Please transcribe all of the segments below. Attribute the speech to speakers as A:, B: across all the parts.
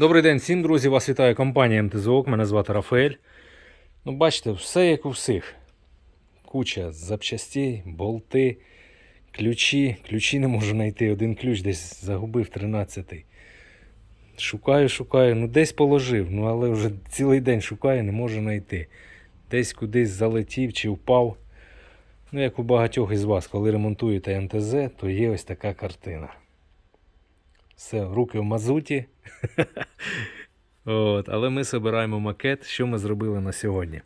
A: Добрий день всім, друзі! Вас вітає компанія МТЗОК. Мене звати Рафаель. Ну, бачите, все як у всіх. Куча запчастей, болти, ключі. Ключі не можу знайти. Один ключ десь загубив 13-й. Шукаю, шукаю, ну десь положив, ну але вже цілий день шукаю, не можу знайти. Десь кудись залетів чи впав. Ну, як у багатьох із вас, коли ремонтуєте МТЗ, то є ось така картина. Все, руки в мазуті. От, але ми збираємо макет, що ми зробили на сьогодні.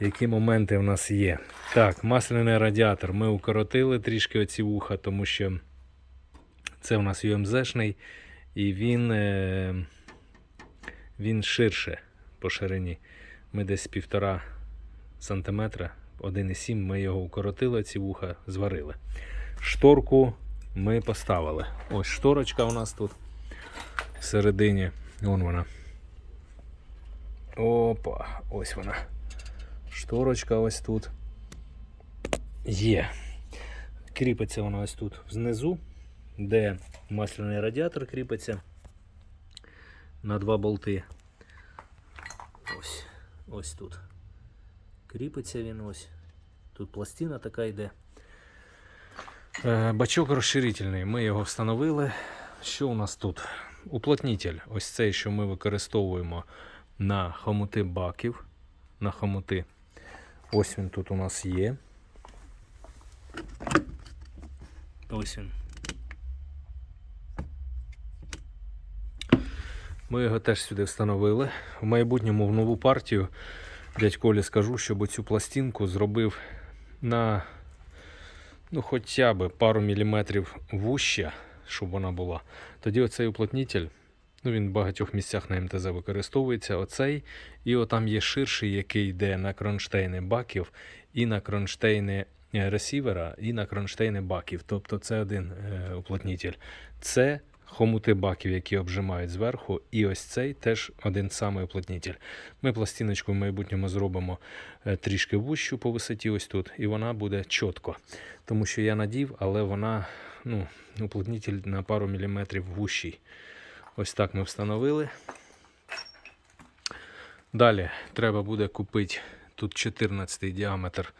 A: Які моменти в нас є? Так, масляний радіатор. Ми укоротили трішки оці вуха, тому що це у нас UMZ-шний і він, е, він ширше по ширині. Ми десь півтора сантиметра, 1,7 ми його укоротили, ці вуха зварили. Шторку ми поставили. Ось шторочка у нас тут всередині. Вон вона. Опа, ось вона. Шторочка ось тут. Є. Кріпиться вона ось тут знизу, де масляний радіатор кріпиться на два болти. Ось, ось тут. Кріпиться він ось. Тут пластина така йде. Е, Бачок розширительний. Ми його встановили. Що у нас тут? Уплотнитель. Ось цей, що ми використовуємо на хомути баків. На хомути. Ось він тут у нас є. Ось він. Ми його теж сюди встановили. В майбутньому в нову партію дядь Колі скажу, щоб цю пластинку зробив на ну, хоча б пару міліметрів вуща, щоб вона була. Тоді оцей уплотнітель, ну він в багатьох місцях на МТЗ використовується. Оцей, і отам є ширший, який йде на кронштейни баків, і на кронштейни е, ресівера, і на кронштейни баків. Тобто це один е, уплотнитель. Це хомути баків, які обжимають зверху, і ось цей теж один самий уплотнитель. Ми пластиночку в майбутньому зробимо е, трішки вущу по висоті, ось тут, і вона буде чітко. Тому що я надів, але вона ну, уплотнитель на пару міліметрів вущий. Ось так ми встановили. Далі треба буде купити тут 14 діаметр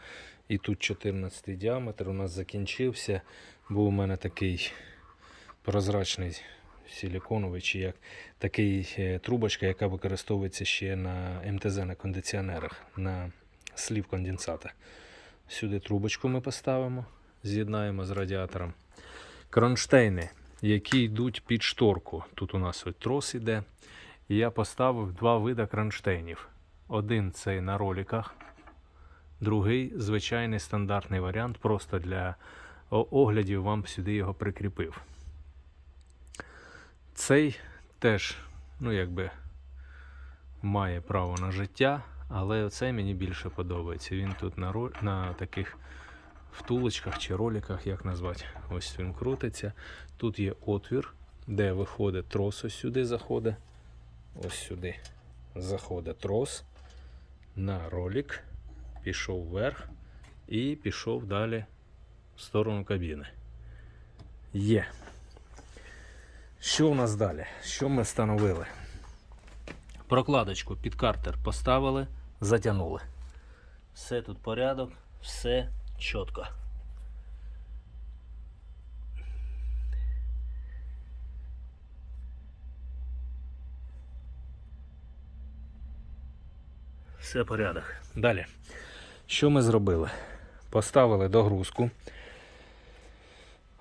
A: і тут 14 діаметр. У нас закінчився. Був у мене такий прозрачний силіконовий чи як такий е, трубочка, яка використовується ще на МТЗ на кондиціонерах, на слів конденсата. Сюди трубочку ми поставимо, з'єднаємо з радіатором. Кронштейни, які йдуть під шторку. Тут у нас ось трос іде. Я поставив два види кронштейнів. Один цей на роликах, другий звичайний стандартний варіант, просто для оглядів вам сюди його прикріпив. Цей теж, ну якби, має право на життя, але оцей мені більше подобається. Він тут на, ро- на таких втулочках чи роликах, як назвати. Ось він крутиться. Тут є отвір, де виходить трос, ось сюди заходить. Ось сюди заходить трос на ролик, пішов вверх і пішов далі в сторону кабіни. Є. Що у нас далі? Що ми встановили? Прокладочку під картер поставили, затягнули. Все тут порядок, все чітко. Все порядок. Далі. Що ми зробили? Поставили догрузку.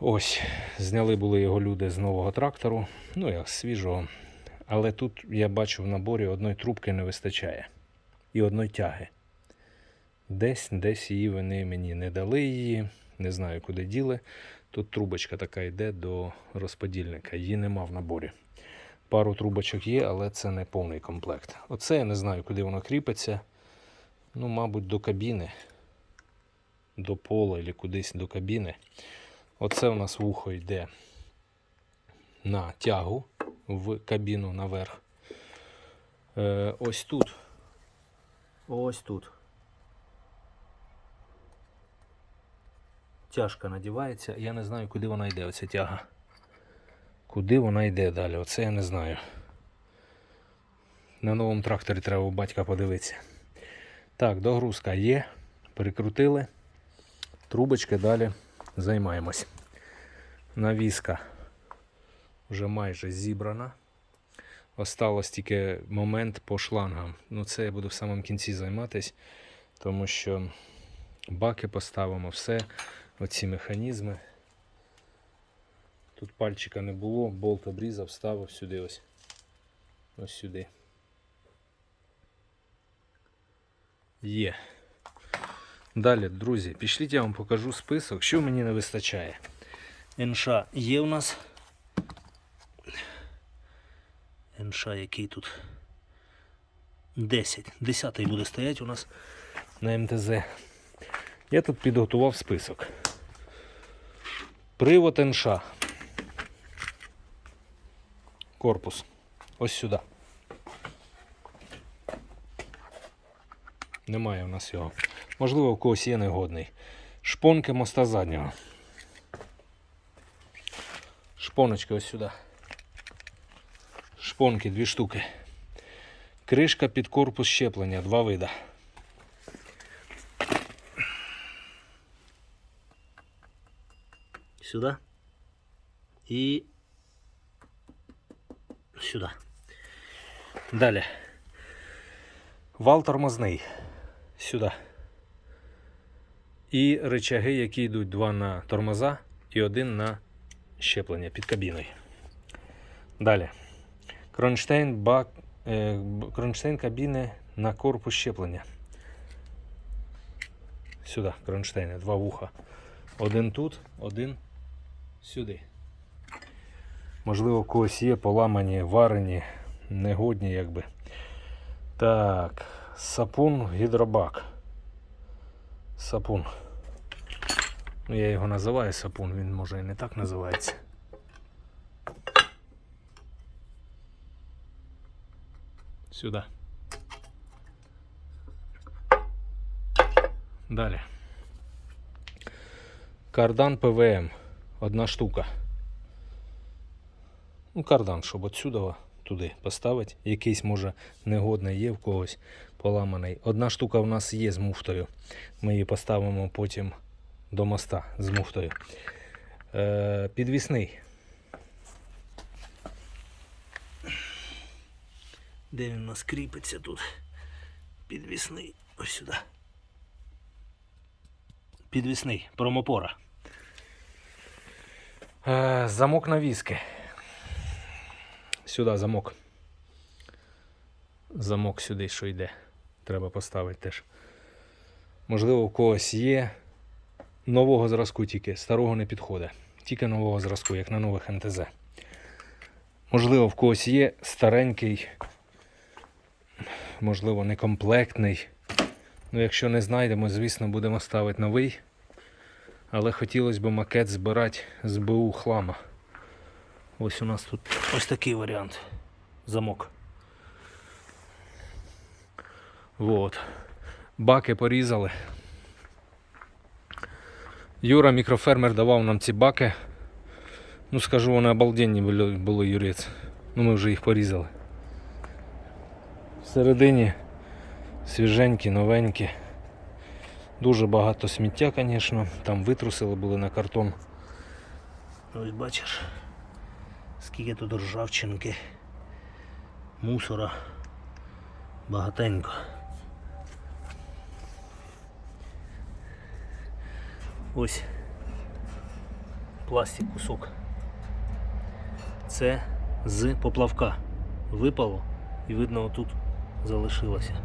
A: Ось, зняли були його люди з нового трактору, ну як свіжого. Але тут я бачу в наборі одної трубки не вистачає. І одної тяги. Десь, десь її вони мені не дали її, не знаю куди діли. Тут трубочка така йде до розподільника, її нема в наборі. Пару трубочок є, але це не повний комплект. Оце я не знаю, куди воно кріпиться. Ну, мабуть, до кабіни, до пола або кудись до кабіни. Оце у нас вухо йде на тягу в кабіну наверх. Е, ось тут. Ось тут. Тяжка надівається. Я не знаю, куди вона йде, оця тяга. Куди вона йде далі? Оце я не знаю. На новому тракторі треба у батька подивитися. Так, догрузка є. Перекрутили. Трубочки далі займаємось. Навіска вже майже зібрана. Осталось тільки момент по шлангам. Ну, це я буду в самому кінці займатись, тому що баки поставимо, все, оці механізми. Тут пальчика не було, болт обрізав, ставив сюди ось. Ось сюди. Є. Далі, друзі, пішліть, я вам покажу список, що мені не вистачає. НШ є у нас. НШ який тут 10. 10 буде стояти у нас на МТЗ. Я тут підготував список. Привод НШ. Корпус. Ось сюди. Немає у нас його. Можливо, у когось є негодний. Шпонки моста заднього. Шпоночки ось сюди. Шпонки дві штуки. Кришка під корпус щеплення, два вида. Сюди. І сюди. Далі. Вал тормозний. Сюди. І рычаги, які йдуть два на тормоза і один на щеплення під кабіною. Далі. Кронштейн, бак, е, кронштейн кабіни на корпус щеплення. Сюди, кронштейни, два вуха. Один тут, один сюди. Можливо, когось є поламані, варені, негодні, якби. Так, сапун гідробак. Сапун. Ну, я його називаю сапун, він може і не так називається. Сюди. Далі. Кардан ПВМ. Одна штука. Ну, кардан, щоб отсюди туди поставити. Якийсь, може, негодний є в когось поламаний. Одна штука в нас є з муфтою. Ми її поставимо потім до моста з муфтою. Е, підвісний. Де він у нас кріпиться тут? Підвісний. Ось сюди. Підвісний. Промопора. Е, замок навіски. Сюди замок. Замок сюди, що йде. Треба поставити теж. Можливо, у когось є нового зразку тільки, старого не підходить. Тільки нового зразку, як на нових НТЗ. Можливо, в когось є старенький, можливо, некомплектний. Ну, якщо не знайдемо, звісно, будемо ставити новий. Але хотілося б макет збирати з БУ хлама. Ось у нас тут ось такий варіант. Замок. Вот. Баки порізали. Юра, мікрофермер, давав нам ці баки. Ну, скажу, вони обалденні були, юрець. Ну, ми вже їх порізали. Всередині свіженькі, новенькі. Дуже багато сміття, звісно. Там витрусили були на картон. Ось бачиш, скільки тут ржавчинки, мусора. Багатенько. Ось пластик кусок. Це з поплавка випало і видно отут залишилося.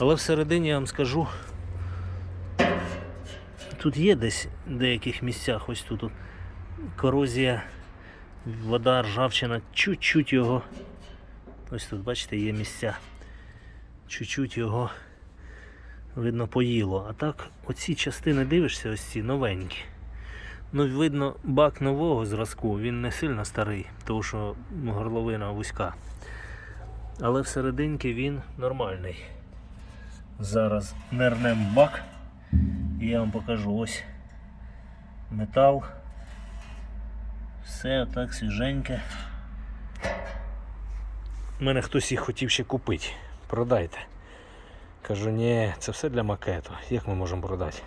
A: Але всередині я вам скажу, тут є десь в деяких місцях, ось тут корозія, вода, ржавчина, чуть-чуть його. Ось тут, бачите, є місця. Чуть-чуть його видно поїло. А так, оці частини дивишся, ось ці новенькі. Ну, видно, бак нового зразку, він не сильно старий, тому що горловина вузька. Але всерединки він нормальний. Зараз нернем бак і я вам покажу ось метал. Все отак свіженьке. У мене хтось їх хотів ще купити. Продайте. Кажу, ні, це все для макету. Як ми можемо продати?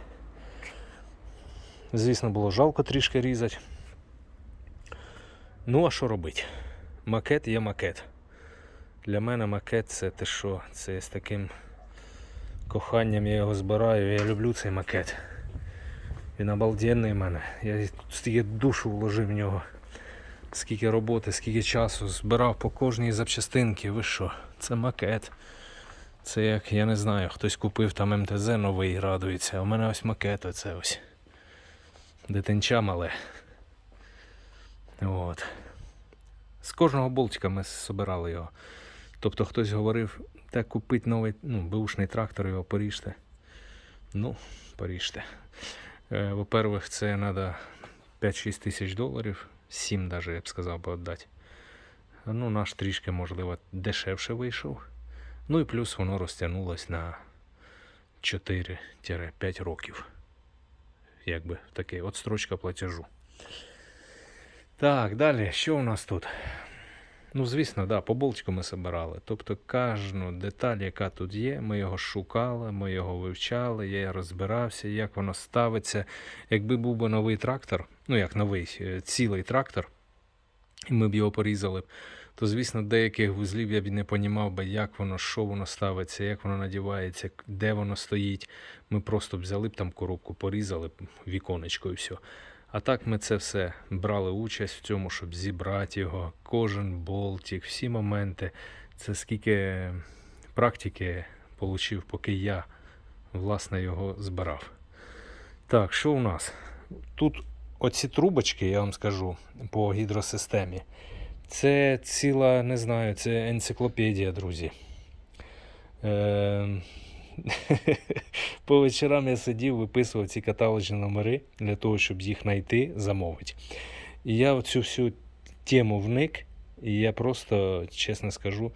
A: Звісно, було жалко трішки різати. Ну, а що робити? Макет є макет. Для мене макет це те що? Це з таким коханням я його збираю. Я люблю цей макет. Він обалденний в мене. Я стільки душу вложив в нього. Скільки роботи, скільки часу збирав по кожній запчастинці. Ви що? Це макет. Це як, я не знаю, хтось купив там МТЗ новий і радується. А у мене ось макет оце ось. Дитинча мале. От. З кожного болтика ми збирали його. Тобто хтось говорив, так купить новий, ну, бушний трактор, його поріжте. Ну, поріжте. Е, Во-первых, це треба 5-6 тисяч доларів, 7 навіть, я б сказав би, віддати. Ну, наш трішки, можливо, дешевше вийшов. Ну і плюс воно розтягнулось на 4-5 років. Якби таке, от строчка платежу. Так, далі, що у нас тут? Ну, звісно, да, по болтику ми збирали. Тобто кожну деталь, яка тут є, ми його шукали, ми його вивчали, я розбирався, як воно ставиться. Якби був би новий трактор, ну як новий, е, цілий трактор, і ми б його порізали, то, звісно, деяких вузлів я б не понімав би, як воно, що воно ставиться, як воно надівається, де воно стоїть. Ми просто взяли б там коробку, порізали б віконечко і все. А так ми це все брали участь в цьому, щоб зібрати його, кожен болтик, всі моменти. Це скільки практики отримав, поки я власне його збирав. Так, що у нас? Тут оці трубочки, я вам скажу, по гідросистемі. Це ціла, не знаю, це енциклопедія, друзі. Е... По вечорам я сидів, виписував ці каталожні номери для того, щоб їх знайти, замовити. І я в цю всю тему вник, і я просто, чесно скажу,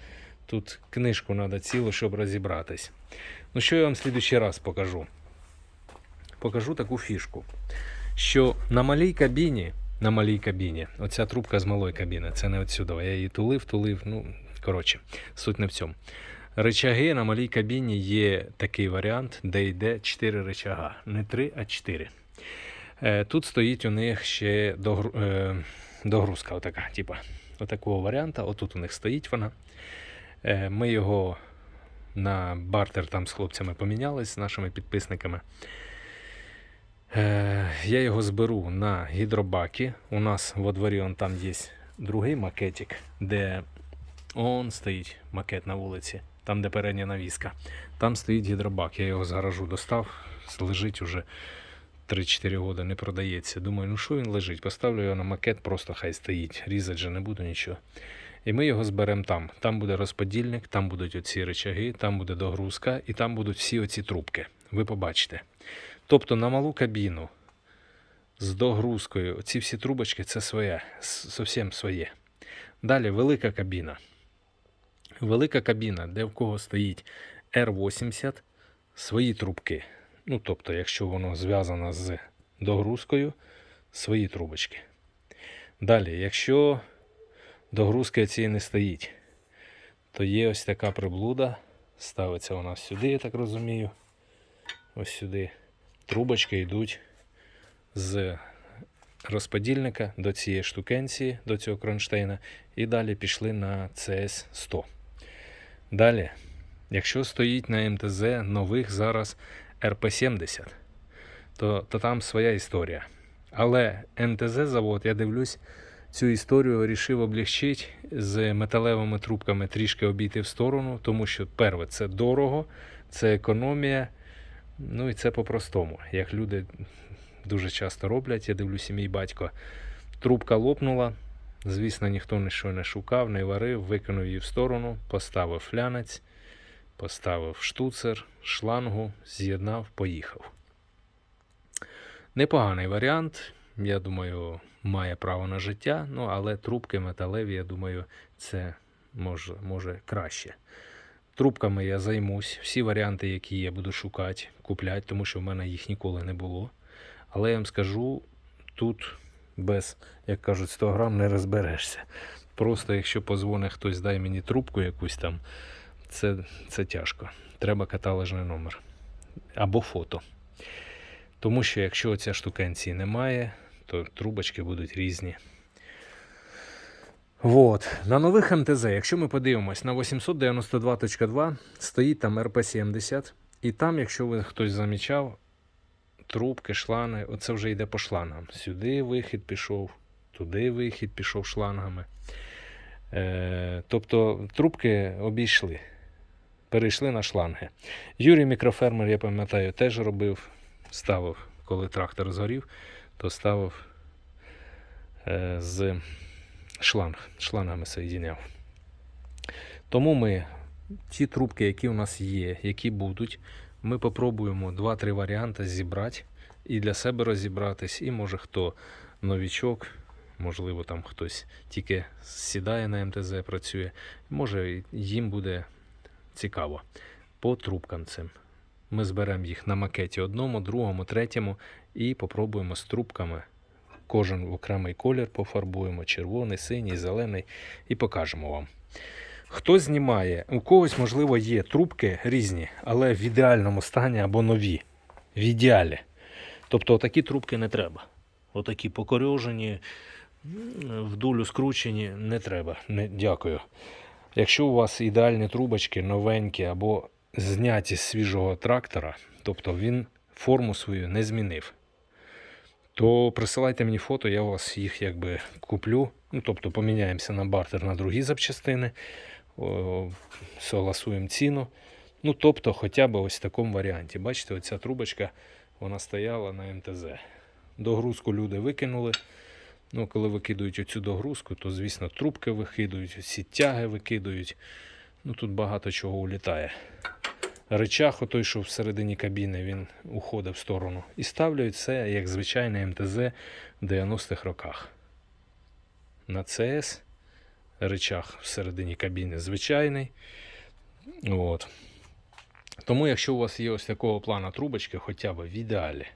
A: тут книжку треба цілу, щоб розібратись. Ну, що я вам в раз покажу? Покажу таку фішку, що на малій кабіні, на малій кабіні, оця трубка з малої кабіни, це не отсюди. Я її тулив, тулив, ну, коротше, суть не в цьому. Речаги на малій кабіні є такий варіант, де йде 4 речага. Не 3, а 4. Е, Тут стоїть у них ще е, догрузка, отака, типа, отакого варіанта. Отут у них стоїть вона. Е, Ми його на бартер там з хлопцями помінялись, з нашими підписниками. Е, Я його зберу на гідробаки. У нас во дворі он там є другий макетик, де он стоїть макет на вулиці, там де передня навіска. Там стоїть гідробак. Я його з гаражу достав, лежить уже 3-4 роки, не продається. Думаю, ну що він лежить? Поставлю його на макет, просто хай стоїть. Різати же не буду нічого. І ми його зберемо там. Там буде розподільник, там будуть оці речаги, там буде догрузка і там будуть всі оці трубки. Ви побачите. Тобто на малу кабіну з догрузкою, ці всі трубочки це своє, зовсім своє. Далі велика кабіна. Велика кабіна, де в кого стоїть R80, свої трубки. Ну, тобто, якщо воно зв'язано з догрузкою, свої трубочки. Далі, якщо догрузки цієї не стоїть, то є ось така приблуда. Ставиться вона сюди, я так розумію. Ось сюди. Трубочки йдуть з розподільника до цієї штукенції, до цього кронштейна, і далі пішли на CS 100. Далі, якщо стоїть на МТЗ нових зараз РП-70, то, то там своя історія. Але МТЗ завод, я дивлюсь, цю історію вирішив облегчити з металевими трубками трішки обійти в сторону, тому що перше, це дорого, це економія. Ну і це по-простому. Як люди дуже часто роблять, я дивлюся, мій батько. Трубка лопнула. Звісно, ніхто нічого не шукав, не варив, викинув її в сторону, поставив флянець, поставив штуцер, шлангу, з'єднав, поїхав. Непоганий варіант. Я думаю, має право на життя, ну але трубки металеві, я думаю, це може, може краще. Трубками я займусь. Всі варіанти, які є, буду шукати, купляти, тому що в мене їх ніколи не було. Але я вам скажу, тут без, як кажуть, 100 грам не розберешся. Просто якщо позвонить хтось, дай мені трубку якусь там, це, це тяжко. Треба каталожний номер або фото. Тому що якщо ця штукенції немає, то трубочки будуть різні. Вот. На нових МТЗ, якщо ми подивимось, на 892.2 стоїть там РП-70. І там, якщо ви хтось замічав, трубки, шланги, оце вже йде по шлангам. Сюди вихід пішов, туди вихід пішов шлангами. Е, тобто трубки обійшли, перейшли на шланги. Юрій мікрофермер, я пам'ятаю, теж робив, ставив, коли трактор згорів, то ставив е, з шланг, шлангами соєдиняв. Тому ми ті трубки, які у нас є, які будуть, ми попробуємо 2-3 варіанти зібрати і для себе розібратись, і може хто новічок, можливо, там хтось тільки сідає на МТЗ, працює, може їм буде цікаво по трубкам цим. Ми зберемо їх на макеті одному, другому, третьому і попробуємо з трубками. Кожен в окремий колір пофарбуємо: червоний, синій, зелений, і покажемо вам. Хто знімає, у когось, можливо, є трубки різні, але в ідеальному стані або нові. В ідеалі. Тобто такі трубки не треба. Отакі покорьожені, в дулю скручені, не треба. Не, дякую. Якщо у вас ідеальні трубочки, новенькі або зняті з свіжого трактора, тобто він форму свою не змінив, то присилайте мені фото, я у вас їх якби куплю. Ну, тобто поміняємося на бартер на другі запчастини, согласуємо ціну. Ну, тобто, хоча б ось в такому варіанті. Бачите, оця трубочка вона стояла на МТЗ. Догрузку люди викинули. Ну, коли викидують оцю догрузку, то, звісно, трубки викидують, всі тяги викидують. Ну, тут багато чого улітає. Речах, отой, що всередині кабіни, він уходить в сторону. І ставлять це як звичайне МТЗ в 90-х роках. На ЦС речах всередині кабіни звичайний. От. Тому, якщо у вас є ось такого плану трубочки, хоча б в ідеалі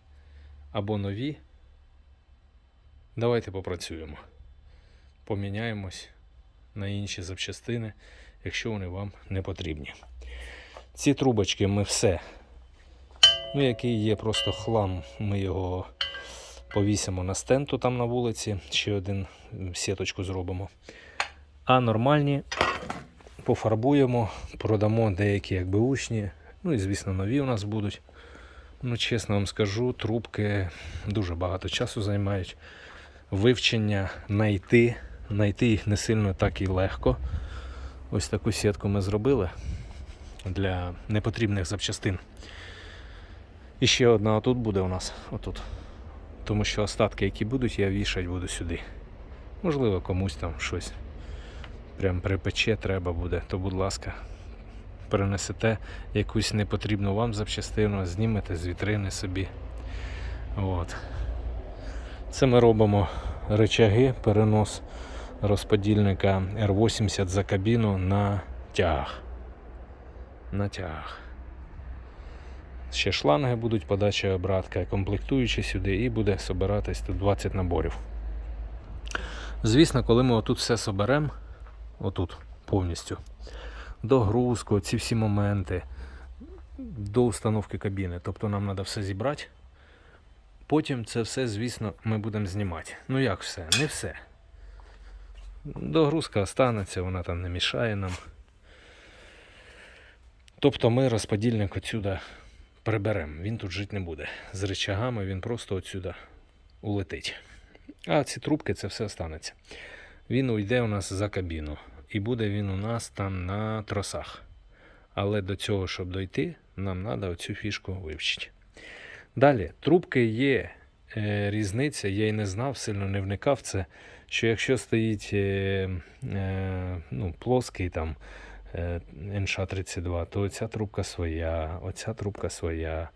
A: або нові, давайте попрацюємо. Поміняємось на інші запчастини, якщо вони вам не потрібні. Ці трубочки ми все. Ну, який є просто хлам, ми його повісимо на стенту там на вулиці, ще один сіточку зробимо. А нормальні пофарбуємо, продамо деякі якби учні. Ну і звісно, нові у нас будуть. Ну, чесно вам скажу, трубки дуже багато часу займають. Вивчення, знайти. Знайти їх не сильно так і легко. Ось таку сітку ми зробили для непотрібних запчастин. І ще одна отут буде у нас. Отут. Тому що остатки, які будуть, я вішати буду сюди. Можливо, комусь там щось прям припече треба буде, то будь ласка, перенесете якусь непотрібну вам запчастину, знімете з вітрини собі. От. Це ми робимо речаги, перенос розподільника R80 за кабіну на тягах. На тягах. Ще шланги будуть, подача обратка, комплектуючі сюди, і буде собиратись тут 20 наборів. Звісно, коли ми отут все соберемо, отут повністю, догрузку, ці всі моменти, до установки кабіни, тобто нам треба все зібрати. Потім це все, звісно, ми будемо знімати. Ну як все? Не все. Догрузка останеться, вона там не мішає нам. Тобто ми розподільник отсюда приберемо. Він тут жити не буде. З речагами він просто отсюда улетить. А ці трубки це все останеться. Він уйде у нас за кабіну. І буде він у нас там на тросах. Але до цього, щоб дойти, нам треба оцю фішку вивчити. Далі, трубки є е, різниця, я й не знав, сильно не вникав це, що якщо стоїть е, е, ну, плоский там НШ-32, то оця трубка своя, оця трубка своя.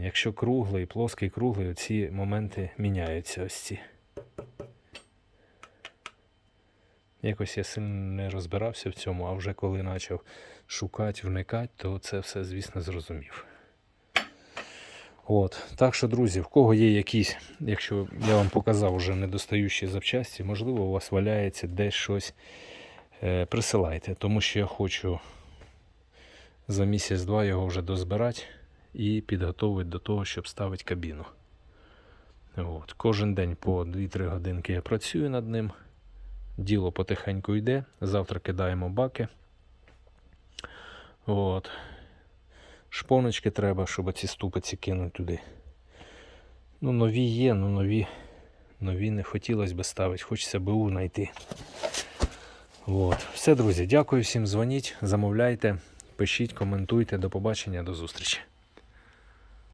A: Якщо круглий, плоский, круглий, оці моменти міняються ось ці. Якось я сильно не розбирався в цьому, а вже коли почав шукати, вникати, то це все, звісно, зрозумів. От. Так що, друзі, в кого є якісь, якщо я вам показав вже недостаючі запчасті, можливо, у вас валяється десь щось, е, присилайте, тому що я хочу за місяць-два його вже дозбирати і підготовити до того, щоб ставити кабіну. От. Кожен день по 2-3 годинки я працюю над ним. Діло потихеньку йде. Завтра кидаємо баки. От. Шпоночки треба, щоб ці ступиці кинути туди. Ну, нові є, ну нові, нові не хотілося б ставити, хочеться БУ знайти. От. Все, друзі, дякую всім, дзвоніть, замовляйте, пишіть, коментуйте. До побачення, до зустрічі.